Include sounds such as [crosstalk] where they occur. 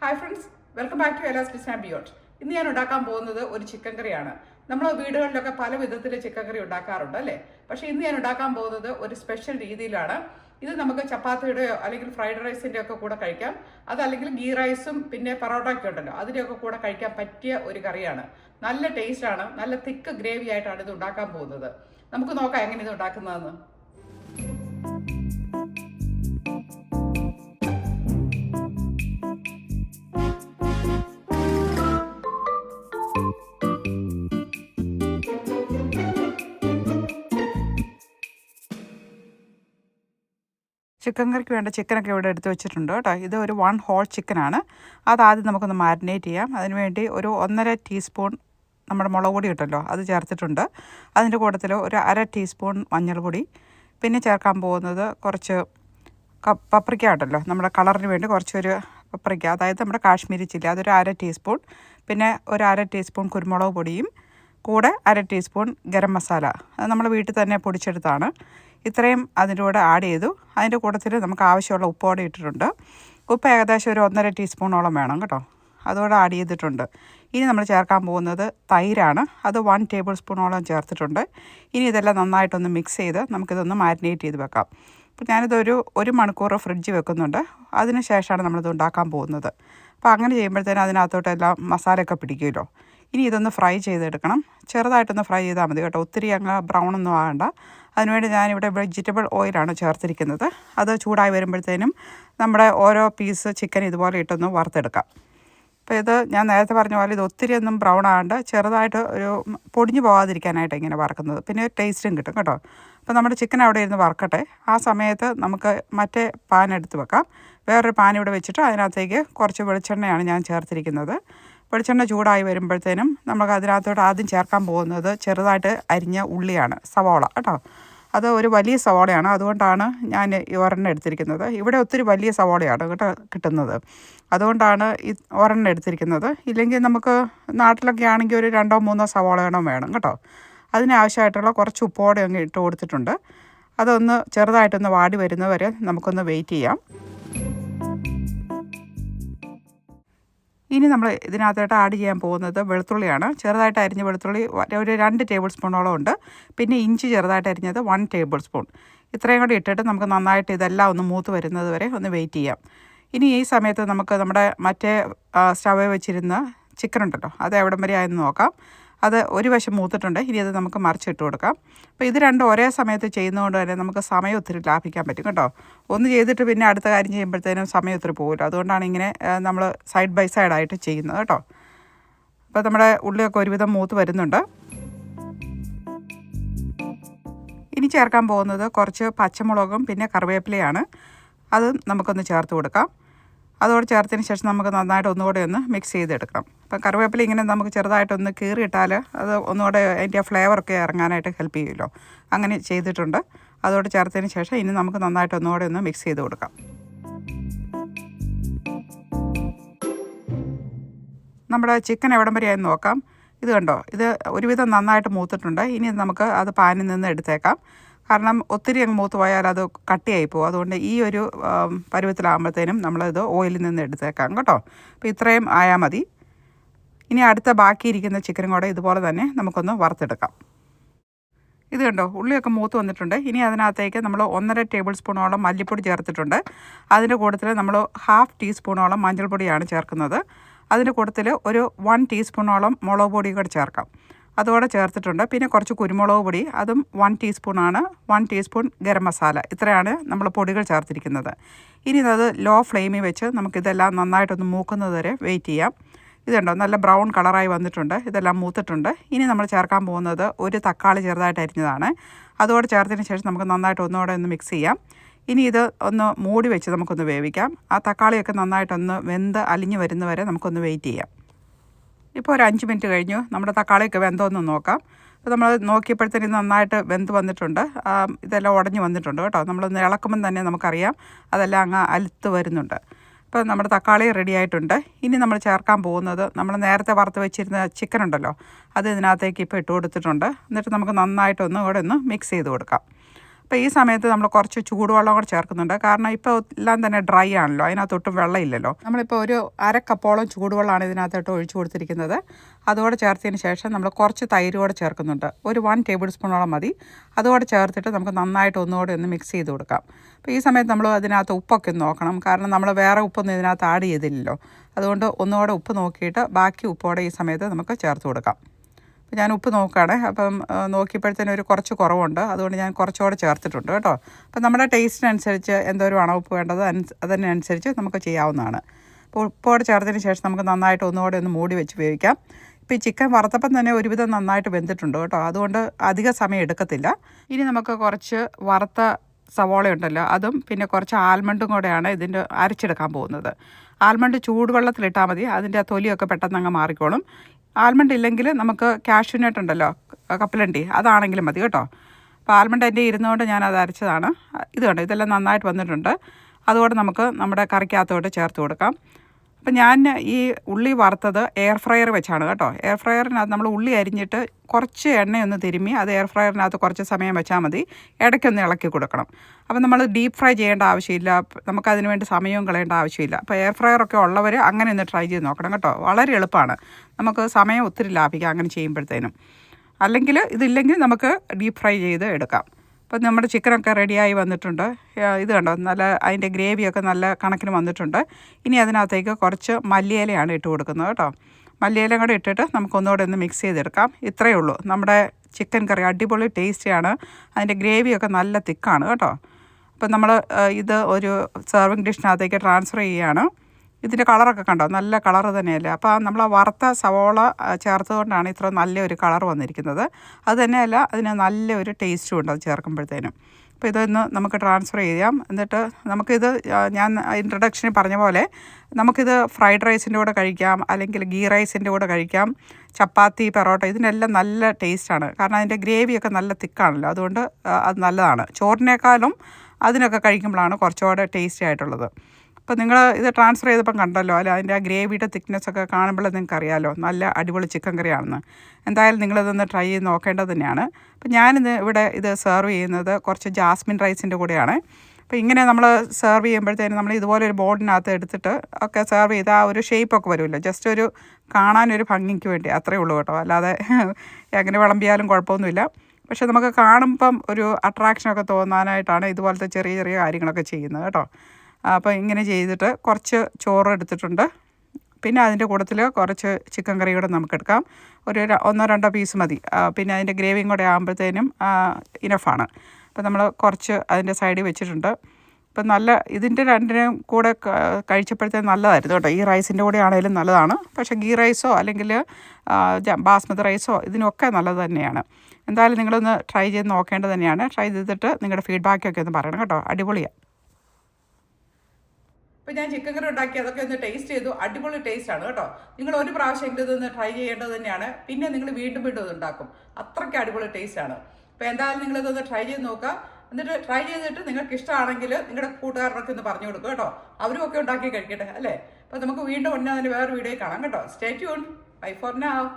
Hi friends welcome back to Ela's kitchen and beyond ഇന്ന് ഞാൻ ഉണ്ടാക്കാൻ പോകുന്നത് ഒരു ചിക്കൻ കറിയാണ് നമ്മൾ വീടുകളിലൊക്കെ പല വിധത്തിൽ ചിക്കൻ കറി ഉണ്ടാക്കാറുണ്ട് അല്ലേ? പക്ഷേ ഇന്ന് ഞാൻ ഉണ്ടാക്കാൻ പോകുന്നത് ഒരു സ്പെഷ്യൽ രീതിയിലാണ്. ഇത് നമുക്ക് ചപ്പാത്തിയുടെയോ അല്ലെങ്കിൽ ഫ്രൈഡ് റൈസിന്റെ ഒക്കെ കൂടെ കഴിക്കാം. അതല്ലെങ്കിൽ ഗീ റൈസും പിന്നെ പൊറോട്ടയൊക്കെ ഉണ്ടല്ലോ അതിന്റെയൊക്കെ കൂടെ കഴിക്കാൻ പറ്റിയ ഒരു കറിയാണ്. നല്ല ടേസ്റ്റാണ് നല്ല തിക്ക് ഗ്രേവി ആയിട്ടാണ് ഇത് ഉണ്ടാക്കാൻ പോകുന്നത്. നമുക്ക് നോക്കാം എങ്ങനെ ഇത് ഉണ്ടാക്കുന്നതെന്ന്. ചിക്കൻ കറിക്ക് വേണ്ട ചിക്കനൊക്കെ ഇവിടെ എടുത്ത് വെച്ചിട്ടുണ്ട് കേട്ടോ. ഇത് ഒരു വൺ ഹോൾ ചിക്കനാണ് അതാദ്യം നമുക്കൊന്ന് മാരിനേറ്റ് ചെയ്യാം. അതിനുവേണ്ടി ഒരു ഒന്നര ടീസ്പൂൺ നമ്മുടെ മുളക് പൊടി കിട്ടുമല്ലോ അത് ചേർത്തിട്ടുണ്ട്. അതിന്റെ കൂട്ടത്തിൽ ഒരു അര ടീസ്പൂൺ മഞ്ഞൾപ്പൊടി പിന്നെ ചേർക്കാൻ പോകുന്നത് കുറച്ച് പപ്രിക്ക ഉണ്ടല്ലോ. നമ്മുടെ കളറിന് വേണ്ടി കുറച്ചൊരു പപ്രിക്ക അതായത് നമ്മുടെ കാശ്മീരി ചില്ലി. അതൊരു അര ടീസ്പൂൺ പിന്നെ ഒരു അര ടീസ്പൂൺ കുരുമുളക് പൊടിയും കൂടെ അര ടീസ്പൂൺ ഗരം മസാല. അത് നമ്മൾ വീട്ടിൽ തന്നെ പൊടിച്ചെടുത്താണ്. ഇത്രയും അതിന്റെ കൂടെ ആഡ് ചെയ്തു. അതിന്റെ കൂട്ടത്തിൽ നമുക്ക് ആവശ്യമുള്ള ഉപ്പോടെ ഇട്ടിട്ടുണ്ട്. ഉപ്പ് ഏകദേശം ഒരു ഒന്നര ടീസ്പൂണോളം വേണം കേട്ടോ. അതോടെ ആഡ് ചെയ്തിട്ടുണ്ട്. ഇനി നമ്മൾ ചേർക്കാൻ പോകുന്നത് തൈരാണ്. അത് വൺ ടേബിൾ സ്പൂണോളം ചേർത്തിട്ടുണ്ട്. ഇനി ഇതെല്ലാം നന്നായിട്ടൊന്ന് മിക്സ് ചെയ്ത് നമുക്കിതൊന്ന് മാരിനേറ്റ് ചെയ്ത് വെക്കാം. അപ്പോൾ ഞാനിതൊരു ഒരു മണിക്കൂർ ഫ്രിഡ്ജ് വെക്കുന്നുണ്ട്. അതിന് ശേഷമാണ് നമ്മളിത് ഉണ്ടാക്കാൻ പോകുന്നത്. അപ്പോൾ അങ്ങനെ ചെയ്യുമ്പോഴത്തേനും അതിനകത്തോട്ടെല്ലാം മസാലയൊക്കെ പിടിക്കുമല്ലോ. ഇനി ഇതൊന്ന് ഫ്രൈ ചെയ്തെടുക്കണം. ചെറുതായിട്ടൊന്ന് ഫ്രൈ ചെയ്താൽ മതി കേട്ടോ. ഒത്തിരി അങ്ങ് ബ്രൗൺ ഒന്നും ആകണ്ട. അതിനുവേണ്ടി ഞാനിവിടെ വെജിറ്റബിൾ ഓയിലാണ് ചേർത്തിരിക്കുന്നത്. അത് ചൂടായി വരുമ്പോഴത്തേനും നമ്മുടെ ഓരോ പീസ് ചിക്കൻ ഇതുപോലെ ഇട്ടൊന്ന് വറുത്തെടുക്കാം. അപ്പോൾ ഇത് ഞാൻ നേരത്തെ പറഞ്ഞ പോലെ ഇത് ഒത്തിരി ഒന്നും ബ്രൗൺ ആകാണ്ട്. ചെറുതായിട്ട് ഒരു പൊടിഞ്ഞു പോകാതിരിക്കാനായിട്ട് ഇങ്ങനെ വറക്കുന്നത്. പിന്നെ ടേസ്റ്റും കിട്ടും കേട്ടോ. അപ്പോൾ നമ്മുടെ ചിക്കൻ അവിടെ ഇരുന്ന് വറക്കട്ടെ. ആ സമയത്ത് നമുക്ക് മറ്റേ പാൻ എടുത്ത് വെക്കാം. വേറൊരു പാൻ ഇവിടെ വെച്ചിട്ട് അതിനകത്തേക്ക് കുറച്ച് വെളിച്ചെണ്ണയാണ് ഞാൻ ചേർത്തിരിക്കുന്നത്. വെളിച്ചെണ്ണ ചൂടായി വരുമ്പോഴത്തേനും നമുക്ക് അതിനകത്തോട്ട് ആദ്യം ചേർക്കാൻ പോകുന്നത് ചെറുതായിട്ട് അരിഞ്ഞ ഉള്ളിയാണ് സവോള കേട്ടോ. അത് ഒരു വലിയ സവോളയാണ്. അതുകൊണ്ടാണ് ഞാൻ ഒരെണ്ണം എടുത്തിരിക്കുന്നത്. ഇവിടെ ഒത്തിരി വലിയ സവാളയാണ് കേട്ടോ കിട്ടുന്നത്. അതുകൊണ്ടാണ് ഈ ഒരെണ്ണം എടുത്തിരിക്കുന്നത്. ഇല്ലെങ്കിൽ നമുക്ക് നാട്ടിലൊക്കെ ആണെങ്കിൽ ഒരു രണ്ടോ മൂന്നോ സവോളയാണോ വേണം കേട്ടോ. അതിനാവശ്യമായിട്ടുള്ള കുറച്ച് ഉപ്പോടെ അങ്ങ് ഇട്ട് കൊടുത്തിട്ടുണ്ട്. അതൊന്ന് ചെറുതായിട്ടൊന്ന് വാടി വരുന്നവരെ നമുക്കൊന്ന് വെയിറ്റ് ചെയ്യാം. ഇനി നമ്മൾ ഇതിനകത്തോട്ട് ആഡ് ചെയ്യാൻ പോകുന്നത് വെളുത്തുള്ളിയാണ്. ചെറുതായിട്ട് അരിഞ്ഞ വെളുത്തുള്ളി ഒരു രണ്ട് ടേബിൾ സ്പൂണോളം ഉണ്ട്. പിന്നെ ഇഞ്ചി ചെറുതായിട്ട് അരിഞ്ഞത് വൺ ടേബിൾ സ്പൂൺ ഇത്രയും കൂടി ഇട്ടിട്ട് നമുക്ക് നന്നായിട്ട് ഇതെല്ലാം ഒന്ന് മൂത്ത് വരുന്നത് വരെ ഒന്ന് വെയിറ്റ് ചെയ്യാം. ഇനി ഈ സമയത്ത് നമുക്ക് നമ്മുടെ മറ്റേ സ്റ്റവ് വെച്ചിരുന്ന ചിക്കൻ ഉണ്ടല്ലോ അത് എവിടം വരെ ആയെന്ന് നോക്കാം. അത് ഒരു വശം മൂത്തിട്ടുണ്ട്. ഇനി അത് നമുക്ക് മറിച്ചിട്ട് കൊടുക്കാം. അപ്പോൾ ഇത് രണ്ടും ഒരേ സമയത്ത് ചെയ്യുന്നതുകൊണ്ട് തന്നെ നമുക്ക് സമയം ഒത്തിരി ലാഭിക്കാൻ പറ്റും കേട്ടോ. ഒന്ന് ചെയ്തിട്ട് പിന്നെ അടുത്ത കാര്യം ചെയ്യുമ്പോഴത്തേനും സമയം ഒത്തിരി പോകില്ല. അതുകൊണ്ടാണ് ഇങ്ങനെ നമ്മൾ സൈഡ് ബൈ സൈഡ് ആയിട്ട് ചെയ്യുന്നത് കേട്ടോ. അപ്പോൾ നമ്മുടെ ഉള്ളിയൊക്കെ ഒരുവിധം മൂത്ത് വരുന്നുണ്ട്. ഇനി ചേർക്കാൻ പോകുന്നത് കുറച്ച് പച്ചമുളകും പിന്നെ കറിവേപ്പിലയാണ്. അത് നമുക്കൊന്ന് ചേർത്ത് കൊടുക്കാം. അതോടെ ചേർത്തതിന് ശേഷം നമുക്ക് നന്നായിട്ട് ഒന്നുകൂടെ ഒന്ന് മിക്സ് ചെയ്തെടുക്കണം. അപ്പം കറിവേപ്പില ഇങ്ങനെ നമുക്ക് ചെറുതായിട്ടൊന്ന് കീറിയിട്ടാൽ അത് ഒന്നുകൂടെ അതിന്റെ ഫ്ലേവറൊക്കെ ഇറങ്ങാനായിട്ട് ഹെൽപ്പ് ചെയ്യുമല്ലോ. അങ്ങനെ ചെയ്തിട്ടുണ്ട്. അതോട് ചേർത്തതിന് ശേഷം ഇനി നമുക്ക് നന്നായിട്ട് ഒന്നുകൂടെ ഒന്ന് മിക്സ് ചെയ്ത് കൊടുക്കാം. നമ്മുടെ ചിക്കൻ എവിടം വരെയായി നോക്കാം. ഇത് കണ്ടോ? ഇത് ഒരുവിധം നന്നായിട്ട് മൂത്തിട്ടുണ്ട്. ഇനി നമുക്ക് അത് പാനിൽ നിന്ന് എടുത്തേക്കാം. കാരണം ഒത്തിരി അങ്ങ് മൂത്ത് പോയാൽ അത് കട്ടിയായി പോകും. അതുകൊണ്ട് ഈ ഒരു പരുവത്തിലാകുമ്പോഴത്തേനും നമ്മളത് ഓയിലിൽ നിന്ന് എടുത്തേക്കാം കേട്ടോ. അപ്പോൾ ഇത്രയും ആയാൽ മതി. ഇനി അടുത്ത ബാക്കിയിരിക്കുന്ന ചിക്കനും കൂടെ ഇതുപോലെ തന്നെ നമുക്കൊന്ന് വറുത്തെടുക്കാം. ഇത് കണ്ടോ? ഉള്ളിയൊക്കെ മൂത്ത് വന്നിട്ടുണ്ട്. ഇനി അതിനകത്തേക്ക് നമ്മൾ ഒന്നര ടേബിൾ സ്പൂണോളം മല്ലിപ്പൊടി ചേർത്തിട്ടുണ്ട്. അതിന്റെ കൂട്ടത്തിൽ നമ്മൾ ഹാഫ് ടീസ്പൂണോളം മഞ്ഞൾപ്പൊടിയാണ് ചേർക്കുന്നത്. അതിന്റെ കൂട്ടത്തിൽ ഒരു വൺ ടീസ്പൂണോളം മുളക് പൊടി കൂടെ ചേർക്കാം. അതുകൂടെ ചേർത്തിട്ടുണ്ട്. പിന്നെ കുറച്ച് കുരുമുളക് പൊടി അതും വൺ ടീസ്പൂണാണ് വൺ ടീസ്പൂൺ ഗരം മസാല. ഇത്രയാണ് നമ്മൾ പൊടികൾ ചേർത്തിരിക്കുന്നത്. ഇനി അത് ലോ ഫ്ലെയിമിൽ വെച്ച് നമുക്കിതെല്ലാം നന്നായിട്ടൊന്ന് മൂക്കുന്നത് വരെ വെയിറ്റ് ചെയ്യാം. ഇതുണ്ടോ നല്ല ബ്രൗൺ കളറായി വന്നിട്ടുണ്ട്. ഇതെല്ലാം മൂത്തിട്ടുണ്ട്. ഇനി നമ്മൾ ചേർക്കാൻ പോകുന്നത് ഒരു തക്കാളി ചെറുതായിട്ട് അരിഞ്ഞതാണ്. അതോടെ ചേർത്തതിന് ശേഷം നമുക്ക് നന്നായിട്ട് ഒന്നുകൂടെ ഒന്ന് മിക്സ് ചെയ്യാം. ഇനി ഇത് ഒന്ന് മൂടി വെച്ച് നമുക്കൊന്ന് വേവിക്കാം. ആ തക്കാളിയൊക്കെ നന്നായിട്ടൊന്ന് വെന്ത് അലിഞ്ഞ് വരുന്നവരെ നമുക്കൊന്ന് വെയിറ്റ് ചെയ്യാം. ഇപ്പോൾ ഒരു അഞ്ച് മിനിറ്റ് കഴിഞ്ഞു. നമ്മുടെ തക്കാളിയൊക്കെ വെന്തോന്ന് നോക്കാം. അപ്പോൾ നമ്മൾ നോക്കിയപ്പോഴത്തേന് നന്നായിട്ട് വെന്ത് വന്നിട്ടുണ്ട്. ഇതെല്ലാം ഉടഞ്ഞു വന്നിട്ടുണ്ട് കേട്ടോ. നമ്മളൊന്ന് ഇളക്കുമ്പം തന്നെ നമുക്കറിയാം അതെല്ലാം അങ്ങ് അലുത്ത് വരുന്നുണ്ട്. അപ്പോൾ നമ്മുടെ തക്കാളി റെഡി ആയിട്ടുണ്ട്. ഇനി നമ്മൾ ചേർക്കാൻ പോകുന്നത് നമ്മൾ നേരത്തെ വറുത്ത് വെച്ചിരുന്ന ചിക്കൻ ഉണ്ടല്ലോ അത് ഇതിനകത്തേക്ക് ഇപ്പോൾ ഇട്ട് കൊടുത്തിട്ടുണ്ട്. എന്നിട്ട് നമുക്ക് നന്നായിട്ടൊന്ന് കൂടെ ഒന്ന് മിക്സ് ചെയ്ത് കൊടുക്കാം. അപ്പോൾ ഈ സമയത്ത് നമ്മൾ കുറച്ച് ചൂടുവെള്ളം കൂടെ ചേർക്കുന്നുണ്ട്. കാരണം ഇപ്പോൾ എല്ലാം തന്നെ ഡ്രൈ ആണല്ലോ. അതിനകത്തൊട്ടും വെള്ളമില്ലല്ലോ. നമ്മളിപ്പോൾ ഒരു അരക്കപ്പോളം കപ്പോളം ചൂടുവെള്ളമാണ് ഇതിനകത്തോട്ട് ഒഴിച്ചു കൊടുത്തിരിക്കുന്നത്. അതുകൂടെ ചേർത്തതിന് ശേഷം നമ്മൾ കുറച്ച് തൈര് കൂടെ ചേർക്കുന്നുണ്ട്. ഒരു വൺ ടേബിൾ സ്പൂണോളം മതി. അതുകൂടെ ചേർത്തിട്ട് നമുക്ക് നന്നായിട്ട് ഒന്നുകൂടെ ഒന്ന് മിക്സ് ചെയ്ത് കൊടുക്കാം. അപ്പോൾ ഈ സമയത്ത് നമ്മൾ അതിനകത്ത് ഉപ്പൊക്കെ നോക്കണം. കാരണം നമ്മൾ വേറെ ഉപ്പൊന്നും ഇതിനകത്ത് ആഡ് ചെയ്തില്ലല്ലോ. അതുകൊണ്ട് ഒന്നുകൂടെ ഉപ്പ് നോക്കിയിട്ട് ബാക്കി ഉപ്പോടെ ഈ സമയത്ത് നമുക്ക് ചേർത്ത് കൊടുക്കാം. അപ്പോൾ ഞാൻ ഉപ്പ് നോക്കുകയാണ്. അപ്പം നോക്കിയപ്പോഴത്തേനും ഒരു കുറച്ച് കുറവുണ്ട്. അതുകൊണ്ട് ഞാൻ കുറച്ചുകൂടെ ചേർത്തിട്ടുണ്ട് കേട്ടോ. അപ്പം നമ്മുടെ ടേസ്റ്റിനനുസരിച്ച് എന്തോരം അണവുപ്പ് വേണ്ടത് അതിനനുസരിച്ച് നമുക്ക് ചെയ്യാവുന്നതാണ്. അപ്പോൾ ഉപ്പോടെ ചേർത്തതിന് ശേഷം നമുക്ക് നന്നായിട്ട് ഒന്നുകൂടെ ഒന്ന് മൂടി വെച്ച് ഉപയോഗിക്കാം ഇപ്പോൾ ഈ ചിക്കൻ വറുത്തപ്പം തന്നെ ഒരുവിധം നന്നായിട്ട് വെന്തിട്ടുണ്ട് കേട്ടോ. അതുകൊണ്ട് അധിക സമയം എടുക്കത്തില്ല. ഇനി നമുക്ക് കുറച്ച് വറുത്ത സവോള ഉണ്ടല്ലോ അതും പിന്നെ കുറച്ച് ആൽമണ്ടും കൂടെയാണ് ഇതിന്റെ അരച്ചെടുക്കാൻ പോകുന്നത്. ആൽമണ്ട് ചൂടുവെള്ളത്തിലിട്ടാൽ മതി. അതിന്റെ ആ തൊലിയൊക്കെ പെട്ടെന്ന് അങ്ങ് മാറിക്കോളും. ആൽമണ്ട് ഇല്ലെങ്കിൽ നമുക്ക് കാഷ്യൂനട്ട് ഉണ്ടല്ലോ കപ്പലണ്ടി. അതാണെങ്കിലും മതി കേട്ടോ. അപ്പോൾ ആൽമണ്ട് എന്റെ ഇരുന്നുകൊണ്ട് ഞാൻ അത് അരച്ചതാണ്. ഇത് കണ്ടോ ഇതെല്ലാം നന്നായിട്ട് വന്നിട്ടുണ്ട്. അതുകൊണ്ട് നമുക്ക് നമ്മുടെ കറിക്കകത്തോട്ട് ചേർത്ത് കൊടുക്കാം. അപ്പം ഞാൻ ഈ ഉള്ളി വറുത്തത് എയർ ഫ്രയർ വെച്ചാണ് കേട്ടോ. എയർ ഫ്രയറിനകത്ത് നമ്മൾ ഉള്ളി അരിഞ്ഞിട്ട് കുറച്ച് എണ്ണയൊന്ന് തിരുമ്മി അത് എയർ ഫ്രയറിനകത്ത് കുറച്ച് സമയം വെച്ചാൽ മതി. ഇടയ്ക്കൊന്ന് ഇളക്കി കൊടുക്കണം. അപ്പം നമ്മൾ ഡീപ്പ് ഫ്രൈ ചെയ്യേണ്ട ആവശ്യമില്ല. നമുക്കതിന് വേണ്ടി സമയവും കളയേണ്ട ആവശ്യമില്ല. അപ്പോൾ എയർ ഫ്രയറൊക്കെ ഉള്ളവർ അങ്ങനെ ഒന്ന് ട്രൈ ചെയ്ത് നോക്കണം കേട്ടോ. വളരെ എളുപ്പമാണ്. നമുക്ക് സമയം ഒത്തിരി ലാഭിക്കാം അങ്ങനെ ചെയ്യുമ്പോഴത്തേനും. അല്ലെങ്കിൽ ഇതില്ലെങ്കിൽ നമുക്ക് ഡീപ്പ് ഫ്രൈ ചെയ്ത് എടുക്കാം. അപ്പം നമ്മുടെ ചിക്കനൊക്കെ റെഡിയായി വന്നിട്ടുണ്ട്. ഇത് കണ്ടോ? നല്ല അതിന്റെ ഗ്രേവിയൊക്കെ നല്ല കണക്കിന് വന്നിട്ടുണ്ട്. ഇനി അതിനകത്തേക്ക് കുറച്ച് മല്ലിയിലയാണ് ഇട്ട് കൊടുക്കുന്നത് കേട്ടോ. മല്ലിയില കൂടെ ഇട്ടിട്ട് നമുക്കൊന്നുകൂടെ ഒന്ന് മിക്സ് ചെയ്തെടുക്കാം. ഇത്രയേ ഉള്ളൂ. നമ്മുടെ ചിക്കൻ കറി അടിപൊളി ടേസ്റ്റിയാണ്. അതിന്റെ ഗ്രേവിയൊക്കെ നല്ല തിക്കാണ് കേട്ടോ. അപ്പം നമ്മൾ ഇത് ഒരു സെർവിങ് ഡിഷിനകത്തേക്ക് ട്രാൻസ്ഫർ ചെയ്യുകയാണ്. ഇതിന്റെ കളറൊക്കെ കണ്ടോ? നല്ല കളർ തന്നെയല്ലേ? അപ്പോൾ നമ്മൾ ആ വറുത്ത സവോള ചേർത്തുകൊണ്ടാണ് ഇത്ര നല്ലൊരു കളർ വന്നിരിക്കുന്നത്. അത് തന്നെയല്ല അതിന് നല്ലൊരു ടേസ്റ്റും ഉണ്ട് അത് ചേർക്കുമ്പോഴത്തേനും. അപ്പോൾ ഇതൊന്ന് നമുക്ക് ട്രാൻസ്ഫർ ചെയ്യാം. എന്നിട്ട് നമുക്കിത് ഞാൻ ഇൻട്രഡക്ഷനിൽ പറഞ്ഞ പോലെ നമുക്കിത് ഫ്രൈഡ് റൈസിന്റെ കൂടെ കഴിക്കാം അല്ലെങ്കിൽ ഗീ റൈസിന്റെ കൂടെ കഴിക്കാം ചപ്പാത്തി പെറോട്ട ഇതിനെല്ലാം നല്ല ടേസ്റ്റാണ് കാരണം അതിന്റെ ഗ്രേവിയൊക്കെ നല്ല തിക്കാണല്ലോ. അതുകൊണ്ട് അത് നല്ലതാണ്. ചോറിനേക്കാളും അതിനൊക്കെ കഴിക്കുമ്പോഴാണ് കുറച്ചുകൂടെ ടേസ്റ്റി ആയിട്ടുള്ളത്. അപ്പോൾ നിങ്ങൾ ഇത് ട്രാൻസ്ഫർ ചെയ്തപ്പം കണ്ടല്ലോ അല്ല? അതിന്റെ ആ ഗ്രേവിയുടെ തിക്നെസ് ഒക്കെ കാണുമ്പോൾ നിങ്ങൾക്ക് അറിയാമല്ലോ നല്ല അടിപൊളി ചിക്കൻ കറിയാണെന്ന്. എന്തായാലും നിങ്ങളിതൊന്ന് ട്രൈ ചെയ്ത് നോക്കേണ്ടത് തന്നെയാണ്. അപ്പോൾ ഞാനിത് ഇവിടെ ഇത് സെർവ് ചെയ്യുന്നത് കുറച്ച് ജാസ്മിൻ റൈസിന്റെ കൂടെയാണ്. അപ്പോൾ ഇങ്ങനെ നമ്മൾ സെർവ് ചെയ്യുമ്പോഴത്തേനും നമ്മൾ ഇതുപോലെ ഒരു ബോർഡിനകത്ത് എടുത്തിട്ട് ഒക്കെ സെർവ് ചെയ്ത് ആ ഒരു ഷേപ്പൊക്കെ വരുമല്ലോ. ജസ്റ്റ് ഒരു കാണാനൊരു ഭംഗിക്ക് വേണ്ടി അത്രയേ ഉള്ളൂ കേട്ടോ. അല്ലാതെ [laughs] എങ്ങനെ വിളമ്പിയാലും കുഴപ്പമൊന്നുമില്ല. പക്ഷെ നമുക്ക് കാണുമ്പം ഒരു അട്രാക്ഷനൊക്കെ തോന്നാനായിട്ടാണ് ഇതുപോലത്തെ ചെറിയ ചെറിയ കാര്യങ്ങളൊക്കെ ചെയ്യുന്നത് കേട്ടോ. അപ്പോൾ ഇങ്ങനെ ചെയ്തിട്ട് കുറച്ച് ചോറ് എടുത്തിട്ടുണ്ട്. പിന്നെ അതിന്റെ കൂട്ടത്തിൽ കുറച്ച് ചിക്കൻ കറി കൂടെ നമുക്കെടുക്കാം ഒരു ഒന്നോ രണ്ടോ പീസ് മതി. പിന്നെ അതിന്റെ ഗ്രേവിയും കൂടെ ആകുമ്പോഴത്തേനും ഇനഫാണ് അപ്പോൾ നമ്മൾ കുറച്ച് അതിന്റെ സൈഡിൽ വെച്ചിട്ടുണ്ട്. അപ്പം നല്ല ഇതിന്റെ രണ്ടിനും കൂടെ കഴിച്ചപ്പോഴത്തേക്കും നല്ലതായിരുന്നു കേട്ടോ. ഈ റൈസിന്റെ കൂടെ ആണെങ്കിലും നല്ലതാണ്. പക്ഷേ ഗീ റൈസോ അല്ലെങ്കിൽ ബാസ്മതി റൈസോ ഇതിനൊക്കെ നല്ലത് തന്നെയാണ്. എന്തായാലും നിങ്ങളൊന്ന് ട്രൈ ചെയ്ത് നോക്കേണ്ടത് തന്നെയാണ്. ട്രൈ ചെയ്തിട്ട് നിങ്ങളുടെ ഫീഡ്ബാക്കൊക്കെ ഒന്ന് പറയണം കേട്ടോ. അടിപൊളിയാണ് ഇപ്പം ഞാൻ ചിക്കൻ കറി ഉണ്ടാക്കി അതൊക്കെ ഒന്ന് ടേസ്റ്റ് ചെയ്തു. അടിപൊളി ടേസ്റ്റ് ആണ് കേട്ടോ. നിങ്ങൾ ഒരു പ്രാവശ്യമെങ്കിലും ഇതൊന്ന് ട്രൈ ചെയ്യേണ്ടത് തന്നെയാണ്. പിന്നെ നിങ്ങൾ വീണ്ടും വീണ്ടും ഇത് ഉണ്ടാക്കും. അത്രയ്ക്ക് അടിപൊളി ടേസ്റ്റ് ആണ്. അപ്പോൾ എന്തായാലും നിങ്ങൾ ഇതൊന്ന് ട്രൈ ചെയ്ത് നോക്കുക. എന്നിട്ട് ട്രൈ ചെയ്തിട്ട് നിങ്ങൾക്ക് ഇഷ്ടമാണെങ്കിൽ നിങ്ങളുടെ കൂട്ടുകാരനൊക്കെ ഒന്ന് പറഞ്ഞു കൊടുക്കുക കേട്ടോ. അവരും ഒക്കെ ഉണ്ടാക്കി കഴിക്കട്ടെ അല്ലേ? അപ്പോൾ നമുക്ക് വീണ്ടും ഉടനെ വേറെ വീഡിയോ കാണാം കേട്ടോ. സ്റ്റേ ട്യൂൺ ബൈ ഫോർ നാവ്